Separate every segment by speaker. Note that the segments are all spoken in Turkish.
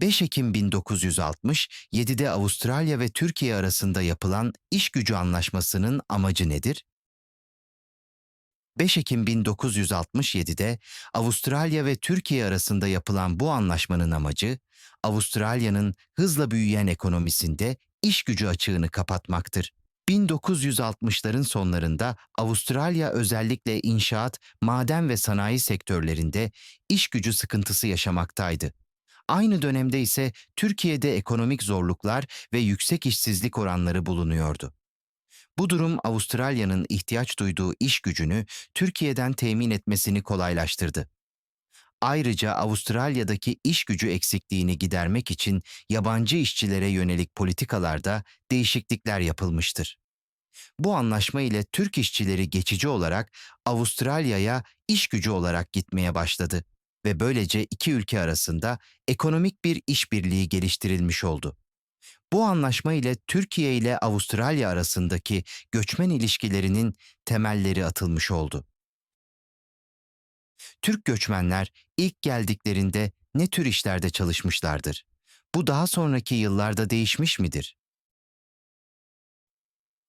Speaker 1: 5 Ekim 1967'de Avustralya ve Türkiye arasında yapılan iş gücü anlaşmasının amacı nedir? 5 Ekim 1967'de Avustralya ve Türkiye arasında yapılan bu anlaşmanın amacı, Avustralya'nın hızla büyüyen ekonomisinde iş gücü açığını kapatmaktır. 1960'ların sonlarında Avustralya özellikle inşaat, maden ve sanayi sektörlerinde iş gücü sıkıntısı yaşamaktaydı. Aynı dönemde ise Türkiye'de ekonomik zorluklar ve yüksek işsizlik oranları bulunuyordu. Bu durum Avustralya'nın ihtiyaç duyduğu iş gücünü Türkiye'den temin etmesini kolaylaştırdı. Ayrıca Avustralya'daki iş gücü eksikliğini gidermek için yabancı işçilere yönelik politikalarda değişiklikler yapılmıştır. Bu anlaşma ile Türk işçileri geçici olarak Avustralya'ya iş gücü olarak gitmeye başladı ve böylece iki ülke arasında ekonomik bir işbirliği geliştirilmiş oldu. Bu anlaşma ile Türkiye ile Avustralya arasındaki göçmen ilişkilerinin temelleri atılmış oldu. Türk göçmenler ilk geldiklerinde ne tür işlerde çalışmışlardır? Bu daha sonraki yıllarda değişmiş midir?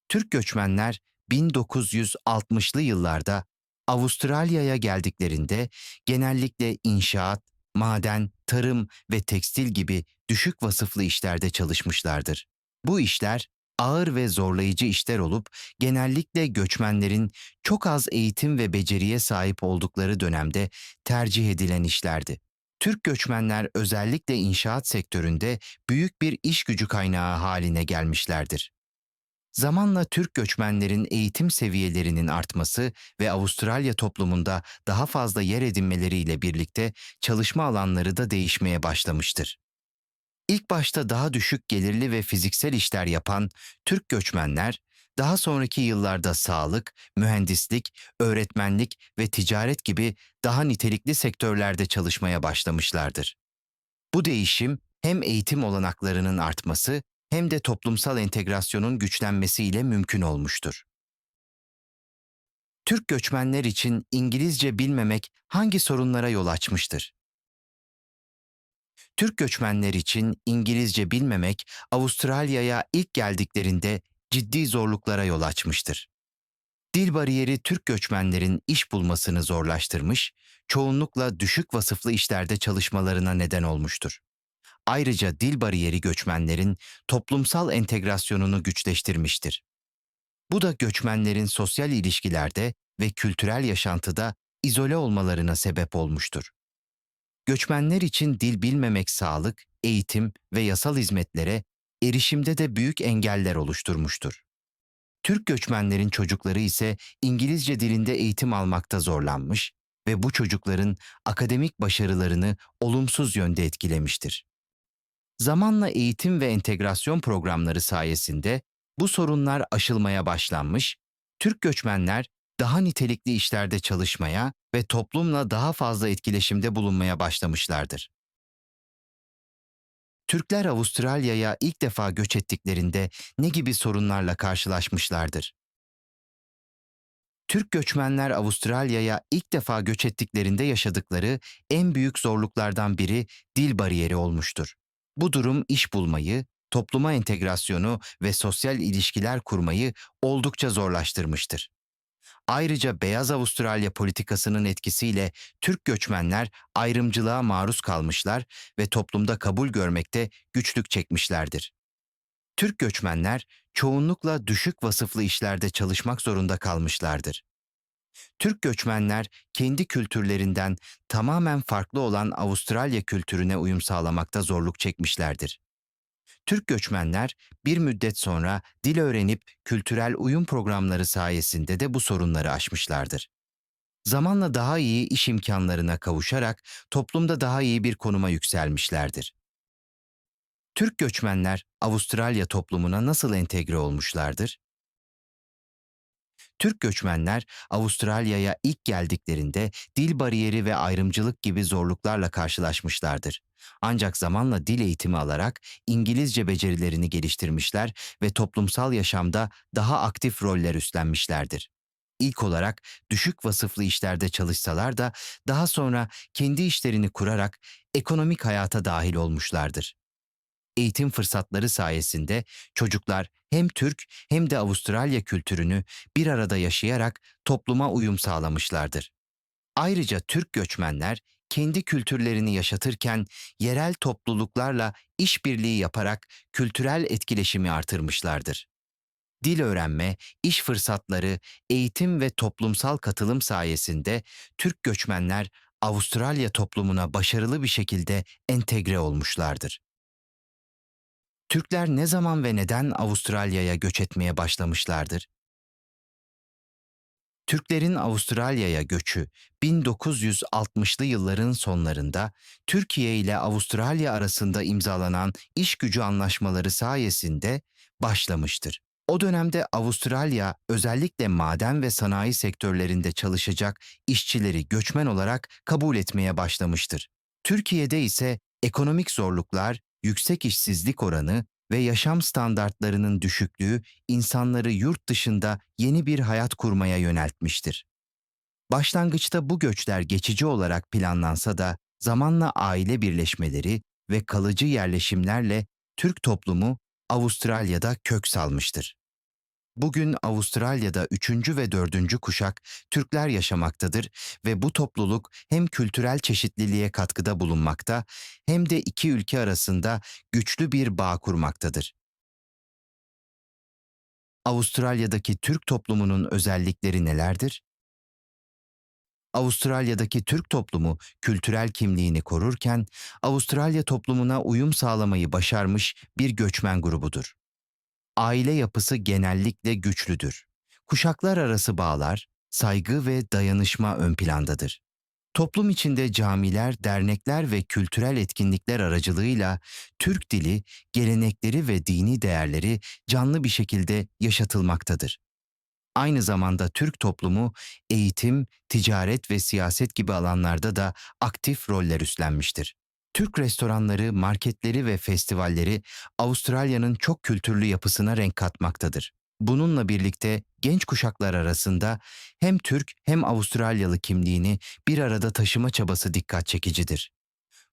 Speaker 1: Türk göçmenler 1960'lı yıllarda Avustralya'ya geldiklerinde genellikle inşaat, maden, tarım ve tekstil gibi düşük vasıflı işlerde çalışmışlardır. Bu işler ağır ve zorlayıcı işler olup genellikle göçmenlerin çok az eğitim ve beceriye sahip oldukları dönemde tercih edilen işlerdi. Türk göçmenler özellikle inşaat sektöründe büyük bir iş gücü kaynağı haline gelmişlerdir. Zamanla Türk göçmenlerin eğitim seviyelerinin artması ve Avustralya toplumunda daha fazla yer edinmeleriyle birlikte çalışma alanları da değişmeye başlamıştır. İlk başta daha düşük gelirli ve fiziksel işler yapan Türk göçmenler, daha sonraki yıllarda sağlık, mühendislik, öğretmenlik ve ticaret gibi daha nitelikli sektörlerde çalışmaya başlamışlardır. Bu değişim hem eğitim olanaklarının artması hem de toplumsal entegrasyonun güçlenmesiyle mümkün olmuştur. Türk göçmenler için İngilizce bilmemek hangi sorunlara yol açmıştır? Türk göçmenler için İngilizce bilmemek Avustralya'ya ilk geldiklerinde ciddi zorluklara yol açmıştır. Dil bariyeri Türk göçmenlerin iş bulmasını zorlaştırmış, çoğunlukla düşük vasıflı işlerde çalışmalarına neden olmuştur. Ayrıca dil bariyeri göçmenlerin toplumsal entegrasyonunu güçleştirmiştir. Bu da göçmenlerin sosyal ilişkilerde ve kültürel yaşantıda izole olmalarına sebep olmuştur. Göçmenler için dil bilmemek sağlık, eğitim ve yasal hizmetlere erişimde de büyük engeller oluşturmuştur. Türk göçmenlerin çocukları ise İngilizce dilinde eğitim almakta zorlanmış ve bu çocukların akademik başarılarını olumsuz yönde etkilemiştir. Zamanla eğitim ve entegrasyon programları sayesinde bu sorunlar aşılmaya başlanmış, Türk göçmenler daha nitelikli işlerde çalışmaya ve toplumla daha fazla etkileşimde bulunmaya başlamışlardır. Türkler Avustralya'ya ilk defa göç ettiklerinde ne gibi sorunlarla karşılaşmışlardır? Türk göçmenler Avustralya'ya ilk defa göç ettiklerinde yaşadıkları en büyük zorluklardan biri dil bariyeri olmuştur. Bu durum iş bulmayı, topluma entegrasyonu ve sosyal ilişkiler kurmayı oldukça zorlaştırmıştır. Ayrıca Beyaz Avustralya politikasının etkisiyle Türk göçmenler ayrımcılığa maruz kalmışlar ve toplumda kabul görmekte güçlük çekmişlerdir. Türk göçmenler çoğunlukla düşük vasıflı işlerde çalışmak zorunda kalmışlardır. Türk göçmenler kendi kültürlerinden tamamen farklı olan Avustralya kültürüne uyum sağlamakta zorluk çekmişlerdir. Türk göçmenler bir müddet sonra dil öğrenip kültürel uyum programları sayesinde de bu sorunları aşmışlardır. Zamanla daha iyi iş imkanlarına kavuşarak toplumda daha iyi bir konuma yükselmişlerdir. Türk göçmenler Avustralya toplumuna nasıl entegre olmuşlardır? Türk göçmenler Avustralya'ya ilk geldiklerinde dil bariyeri ve ayrımcılık gibi zorluklarla karşılaşmışlardır. Ancak zamanla dil eğitimi alarak İngilizce becerilerini geliştirmişler ve toplumsal yaşamda daha aktif roller üstlenmişlerdir. İlk olarak düşük vasıflı işlerde çalışsalar da daha sonra kendi işlerini kurarak ekonomik hayata dahil olmuşlardır. Eğitim fırsatları sayesinde çocuklar hem Türk hem de Avustralya kültürünü bir arada yaşayarak topluma uyum sağlamışlardır. Ayrıca Türk göçmenler kendi kültürlerini yaşatırken yerel topluluklarla işbirliği yaparak kültürel etkileşimi artırmışlardır. Dil öğrenme, iş fırsatları, eğitim ve toplumsal katılım sayesinde Türk göçmenler Avustralya toplumuna başarılı bir şekilde entegre olmuşlardır. Türkler ne zaman ve neden Avustralya'ya göç etmeye başlamışlardır? Türklerin Avustralya'ya göçü 1960'lı yılların sonlarında Türkiye ile Avustralya arasında imzalanan iş gücü anlaşmaları sayesinde başlamıştır. O dönemde Avustralya özellikle maden ve sanayi sektörlerinde çalışacak işçileri göçmen olarak kabul etmeye başlamıştır. Türkiye'de ise ekonomik zorluklar, yüksek işsizlik oranı ve yaşam standartlarının düşüklüğü insanları yurt dışında yeni bir hayat kurmaya yöneltmiştir. Başlangıçta bu göçler geçici olarak planlansa da zamanla aile birleşmeleri ve kalıcı yerleşimlerle Türk toplumu Avustralya'da kök salmıştır. Bugün Avustralya'da üçüncü ve dördüncü kuşak Türkler yaşamaktadır ve bu topluluk hem kültürel çeşitliliğe katkıda bulunmakta hem de iki ülke arasında güçlü bir bağ kurmaktadır. Avustralya'daki Türk toplumunun özellikleri nelerdir? Avustralya'daki Türk toplumu kültürel kimliğini korurken Avustralya toplumuna uyum sağlamayı başarmış bir göçmen grubudur. Aile yapısı genellikle güçlüdür. Kuşaklar arası bağlar, saygı ve dayanışma ön plandadır. Toplum içinde camiler, dernekler ve kültürel etkinlikler aracılığıyla Türk dili, gelenekleri ve dini değerleri canlı bir şekilde yaşatılmaktadır. Aynı zamanda Türk toplumu eğitim, ticaret ve siyaset gibi alanlarda da aktif roller üstlenmiştir. Türk restoranları, marketleri ve festivalleri Avustralya'nın çok kültürlü yapısına renk katmaktadır. Bununla birlikte genç kuşaklar arasında hem Türk hem Avustralyalı kimliğini bir arada taşıma çabası dikkat çekicidir.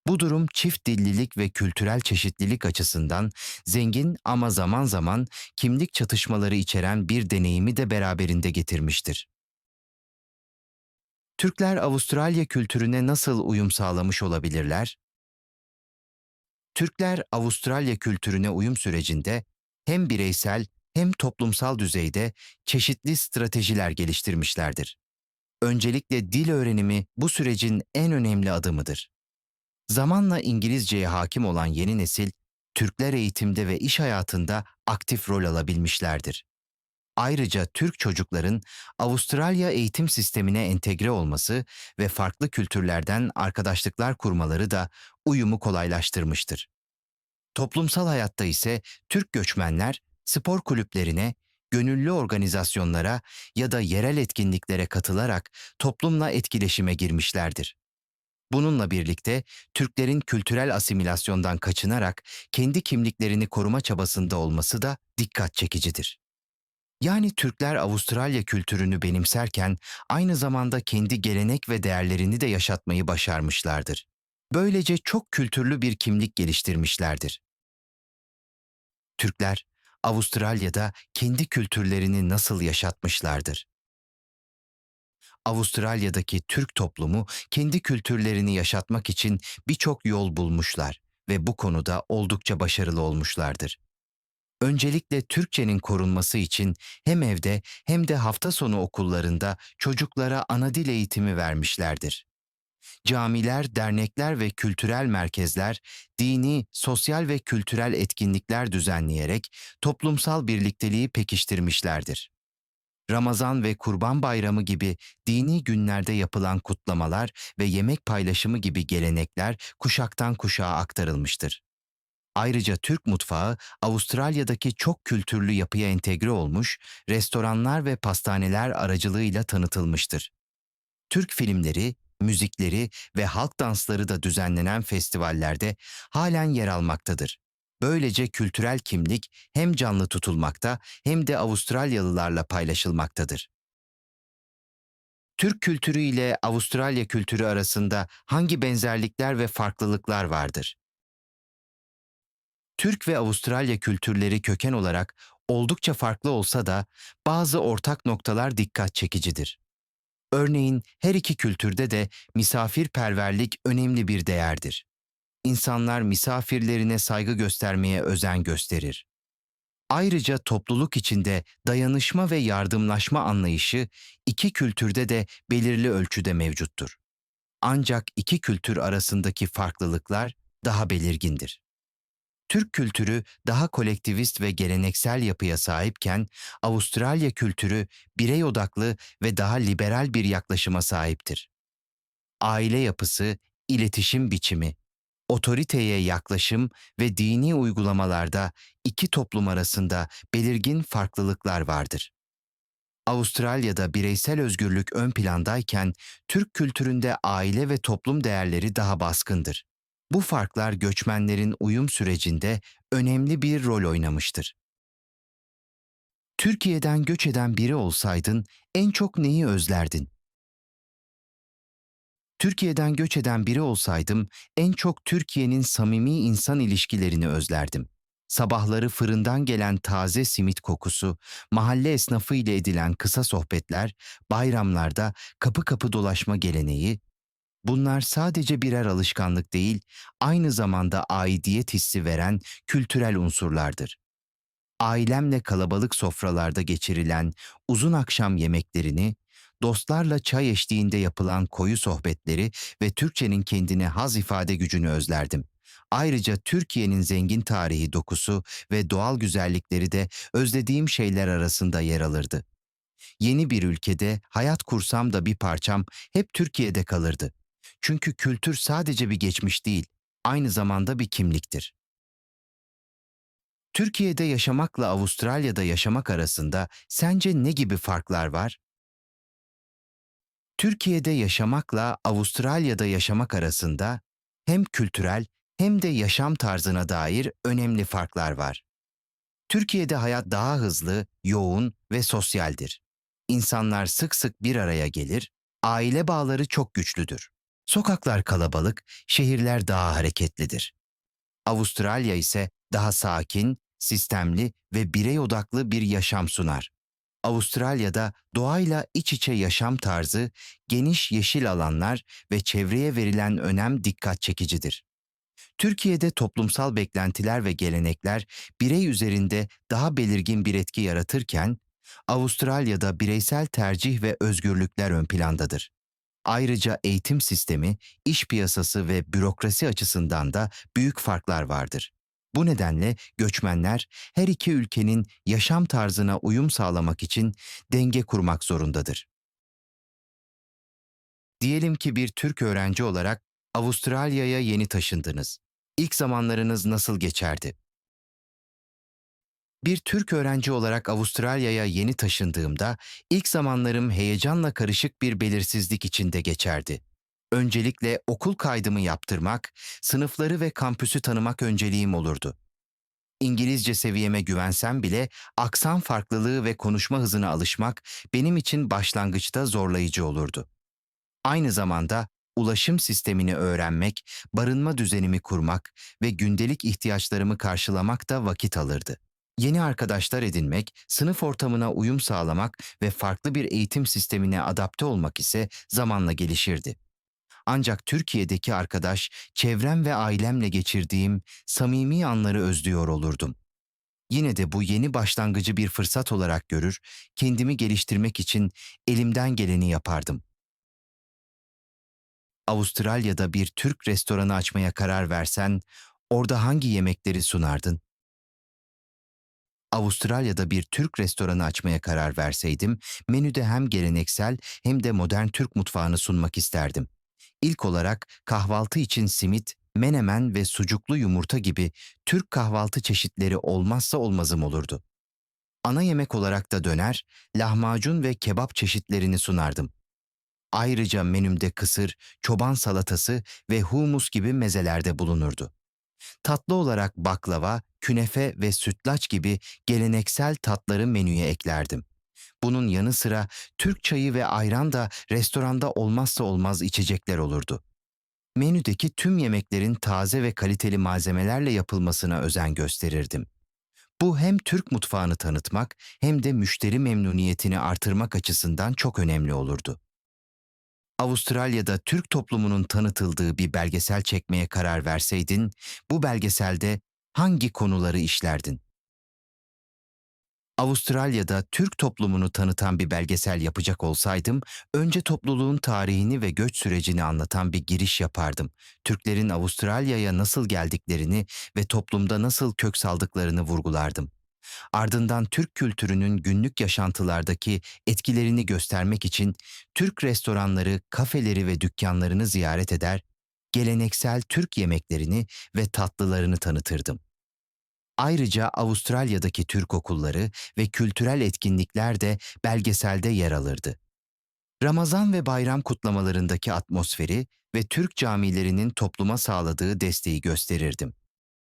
Speaker 1: Bu durum çift dillilik ve kültürel çeşitlilik açısından zengin ama zaman zaman kimlik çatışmaları içeren bir deneyimi de beraberinde getirmiştir. Türkler Avustralya kültürüne nasıl uyum sağlamış olabilirler? Türkler Avustralya kültürüne uyum sürecinde hem bireysel hem toplumsal düzeyde çeşitli stratejiler geliştirmişlerdir. Öncelikle dil öğrenimi bu sürecin en önemli adımıdır. Zamanla İngilizceye hakim olan yeni nesil, Türkler eğitimde ve iş hayatında aktif rol alabilmişlerdir. Ayrıca Türk çocukların Avustralya eğitim sistemine entegre olması ve farklı kültürlerden arkadaşlıklar kurmaları da uyumu kolaylaştırmıştır. Toplumsal hayatta ise Türk göçmenler spor kulüplerine, gönüllü organizasyonlara ya da yerel etkinliklere katılarak toplumla etkileşime girmişlerdir. Bununla birlikte Türklerin kültürel asimilasyondan kaçınarak kendi kimliklerini koruma çabasında olması da dikkat çekicidir. Yani Türkler Avustralya kültürünü benimserken aynı zamanda kendi gelenek ve değerlerini de yaşatmayı başarmışlardır. Böylece çok kültürlü bir kimlik geliştirmişlerdir. Türkler Avustralya'da kendi kültürlerini nasıl yaşatmışlardır? Avustralya'daki Türk toplumu kendi kültürlerini yaşatmak için birçok yol bulmuşlar ve bu konuda oldukça başarılı olmuşlardır. Öncelikle Türkçenin korunması için hem evde hem de hafta sonu okullarında çocuklara ana dil eğitimi vermişlerdir. Camiler, dernekler ve kültürel merkezler dini, sosyal ve kültürel etkinlikler düzenleyerek toplumsal birlikteliği pekiştirmişlerdir. Ramazan ve Kurban Bayramı gibi dini günlerde yapılan kutlamalar ve yemek paylaşımı gibi gelenekler kuşaktan kuşağa aktarılmıştır. Ayrıca Türk mutfağı Avustralya'daki çok kültürlü yapıya entegre olmuş, restoranlar ve pastaneler aracılığıyla tanıtılmıştır. Türk filmleri, müzikleri ve halk dansları da düzenlenen festivallerde halen yer almaktadır. Böylece kültürel kimlik hem canlı tutulmakta hem de Avustralyalılarla paylaşılmaktadır. Türk kültürü ile Avustralya kültürü arasında hangi benzerlikler ve farklılıklar vardır? Türk ve Avustralya kültürleri köken olarak oldukça farklı olsa da bazı ortak noktalar dikkat çekicidir. Örneğin her iki kültürde de misafirperverlik önemli bir değerdir. İnsanlar misafirlerine saygı göstermeye özen gösterir. Ayrıca topluluk içinde dayanışma ve yardımlaşma anlayışı iki kültürde de belirli ölçüde mevcuttur. Ancak iki kültür arasındaki farklılıklar daha belirgindir. Türk kültürü daha kolektivist ve geleneksel yapıya sahipken Avustralya kültürü birey odaklı ve daha liberal bir yaklaşıma sahiptir. Aile yapısı, iletişim biçimi, otoriteye yaklaşım ve dini uygulamalarda iki toplum arasında belirgin farklılıklar vardır. Avustralya'da bireysel özgürlük ön plandayken Türk kültüründe aile ve toplum değerleri daha baskındır. Bu farklar göçmenlerin uyum sürecinde önemli bir rol oynamıştır. Türkiye'den göç eden biri olsaydın en çok neyi özlerdin? Türkiye'den göç eden biri olsaydım en çok Türkiye'nin samimi insan ilişkilerini özlerdim. Sabahları fırından gelen taze simit kokusu, mahalle esnafı ile edilen kısa sohbetler, bayramlarda kapı kapı dolaşma geleneği, bunlar sadece birer alışkanlık değil, aynı zamanda aidiyet hissi veren kültürel unsurlardır. Ailemle kalabalık sofralarda geçirilen uzun akşam yemeklerini, dostlarla çay eşliğinde yapılan koyu sohbetleri ve Türkçenin kendine haz ifade gücünü özlerdim. Ayrıca Türkiye'nin zengin tarihi dokusu ve doğal güzellikleri de özlediğim şeyler arasında yer alırdı. Yeni bir ülkede hayat kursam da bir parçam hep Türkiye'de kalırdı. Çünkü kültür sadece bir geçmiş değil, aynı zamanda bir kimliktir. Türkiye'de yaşamakla Avustralya'da yaşamak arasında sence ne gibi farklar var? Türkiye'de yaşamakla Avustralya'da yaşamak arasında hem kültürel hem de yaşam tarzına dair önemli farklar var. Türkiye'de hayat daha hızlı, yoğun ve sosyaldir. İnsanlar sık sık bir araya gelir, aile bağları çok güçlüdür. Sokaklar kalabalık, şehirler daha hareketlidir. Avustralya ise daha sakin, sistemli ve birey odaklı bir yaşam sunar. Avustralya'da doğayla iç içe yaşam tarzı, geniş yeşil alanlar ve çevreye verilen önem dikkat çekicidir. Türkiye'de toplumsal beklentiler ve gelenekler birey üzerinde daha belirgin bir etki yaratırken, Avustralya'da bireysel tercih ve özgürlükler ön plandadır. Ayrıca eğitim sistemi, iş piyasası ve bürokrasi açısından da büyük farklar vardır. Bu nedenle göçmenler her iki ülkenin yaşam tarzına uyum sağlamak için denge kurmak zorundadır. Diyelim ki bir Türk öğrenci olarak Avustralya'ya yeni taşındınız. İlk zamanlarınız nasıl geçerdi? Bir Türk öğrenci olarak Avustralya'ya yeni taşındığımda ilk zamanlarım heyecanla karışık bir belirsizlik içinde geçerdi. Öncelikle okul kaydımı yaptırmak, sınıfları ve kampüsü tanımak önceliğim olurdu. İngilizce seviyeme güvensem bile aksan farklılığı ve konuşma hızına alışmak benim için başlangıçta zorlayıcı olurdu. Aynı zamanda ulaşım sistemini öğrenmek, barınma düzenimi kurmak ve gündelik ihtiyaçlarımı karşılamak da vakit alırdı. Yeni arkadaşlar edinmek, sınıf ortamına uyum sağlamak ve farklı bir eğitim sistemine adapte olmak ise zamanla gelişirdi. Ancak Türkiye'deki arkadaş, çevrem ve ailemle geçirdiğim samimi anları özlüyor olurdum. Yine de bu yeni başlangıcı bir fırsat olarak görür, kendimi geliştirmek için elimden geleni yapardım. Avustralya'da bir Türk restoranı açmaya karar versen, orada hangi yemekleri sunardın? Avustralya'da bir Türk restoranı açmaya karar verseydim, menüde hem geleneksel hem de modern Türk mutfağını sunmak isterdim. İlk olarak kahvaltı için simit, menemen ve sucuklu yumurta gibi Türk kahvaltı çeşitleri olmazsa olmazım olurdu. Ana yemek olarak da döner, lahmacun ve kebap çeşitlerini sunardım. Ayrıca menümde kısır, çoban salatası ve humus gibi mezelerde bulunurdu. Tatlı olarak baklava, künefe ve sütlaç gibi geleneksel tatları menüye eklerdim. Bunun yanı sıra Türk çayı ve ayran da restoranda olmazsa olmaz içecekler olurdu. Menüdeki tüm yemeklerin taze ve kaliteli malzemelerle yapılmasına özen gösterirdim. Bu hem Türk mutfağını tanıtmak hem de müşteri memnuniyetini artırmak açısından çok önemli olurdu. Avustralya'da Türk toplumunun tanıtıldığı bir belgesel çekmeye karar verseydin, bu belgeselde hangi konuları işlerdin? Avustralya'da Türk toplumunu tanıtan bir belgesel yapacak olsaydım, önce topluluğun tarihini ve göç sürecini anlatan bir giriş yapardım. Türklerin Avustralya'ya nasıl geldiklerini ve toplumda nasıl kök saldıklarını vurgulardım. Ardından Türk kültürünün günlük yaşantılardaki etkilerini göstermek için Türk restoranları, kafeleri ve dükkanlarını ziyaret eder, geleneksel Türk yemeklerini ve tatlılarını tanıtırdım. Ayrıca Avustralya'daki Türk okulları ve kültürel etkinlikler de belgeselde yer alırdı. Ramazan ve bayram kutlamalarındaki atmosferi ve Türk camilerinin topluma sağladığı desteği gösterirdim.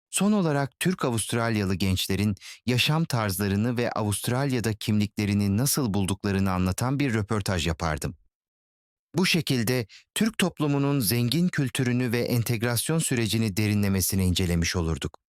Speaker 1: Son olarak Türk-Avustralyalı gençlerin yaşam tarzlarını ve Avustralya'da kimliklerini nasıl bulduklarını anlatan bir röportaj yapardım. Bu şekilde Türk toplumunun zengin kültürünü ve entegrasyon sürecini derinlemesine incelemiş olurduk.